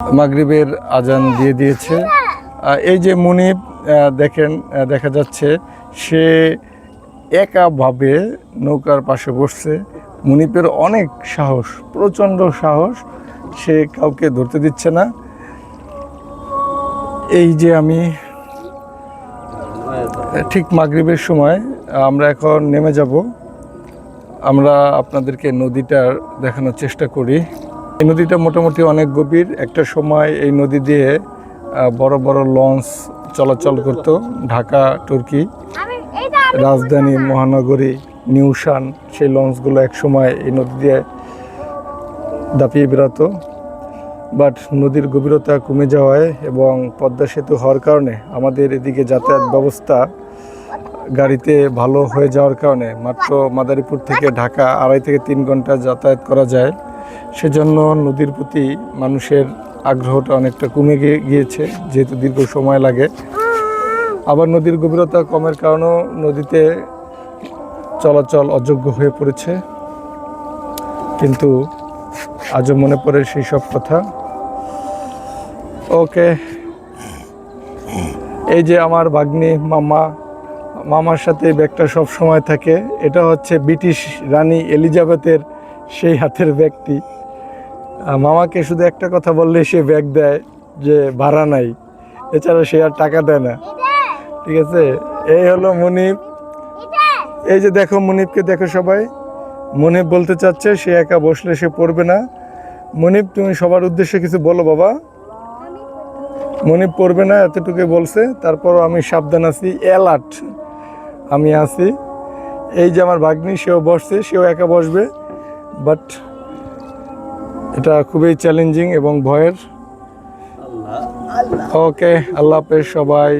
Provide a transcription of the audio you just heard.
মাগরিবের আজান দিয়ে দিয়েছে। এই যে মুনিব দেখেন দেখা যাচ্ছে সে একাভাবে নৌকার পাশে বসছে। মুনিপের অনেক সাহস, প্রচণ্ড সাহস সে কাউকে ধরতে দিচ্ছে না। এই যে আমি, ঠিক মাগরিবের সময়, আমরা এখন নেমে যাব। আমরা আপনাদেরকে নদীটার দেখানোর চেষ্টা করি। এই নদীটা মোটামুটি অনেক গভীর। একটা সময় এই নদী দিয়ে বড় বড় লঞ্চ চলাচল করত ঢাকা তুর্কি রাজধানী মহানগরী নিউশান সেই লঞ্চগুলো এক সময় এই নদী দিয়ে দাপিয়ে বেড়াতো। বাট নদীর গভীরতা কমে যাওয়ায় এবং পদ্মা সেতু হওয়ার কারণে আমাদের এদিকে যাতায়াত ব্যবস্থা গাড়িতে ভালো হয়ে যাওয়ার কারণে মাত্র মাদারীপুর থেকে ঢাকা আড়াই থেকে তিন ঘণ্টা যাতায়াত করা যায়। সেজন্য নদীর প্রতি মানুষের আগ্রহটা অনেকটা কমে গিয়েছে, যেহেতু দীর্ঘ সময় লাগে। আবার নদীর গভীরতা কমের কারণেও নদীতে চলাচল অযোগ্য হয়ে পড়েছে। কিন্তু আজও মনে পড়ে সেই সব কথা। ওকে। এই যে আমার ভাগ্নি, মামা, মামার সাথে ব্যাগটা সব সময় থাকে, এটা হচ্ছে ব্রিটিশ রানী এলিজাবেথের সেই হাতের আহ, মামাকে শুধু একটা কথা বললে সে ব্যাগ দেয় যে ভাড়া নাই। এছাড়া সে আর টাকা দেয় না। ঠিক আছে? এই হলো মনিব। এই যে দেখো মনিবকে দেখো সবাই। মনিব বলতে চাচ্ছে সে একা বসলে সে পড়বে না। মনিব তুমি সবার উদ্দেশ্যে কিছু বলো বাবা। মনিব পড়বে না এতটুকু বলছে। তারপর আমি সাবধান আছি অ্যালার্ট আমি আছি। এই যে আমার ভাগ্নি সেও বসছে সেও একা বসবে। বাট এটা খুবই চ্যালেঞ্জিং এবং ভয়ের। ওকে আল্লাহ হাফেজ সবাই।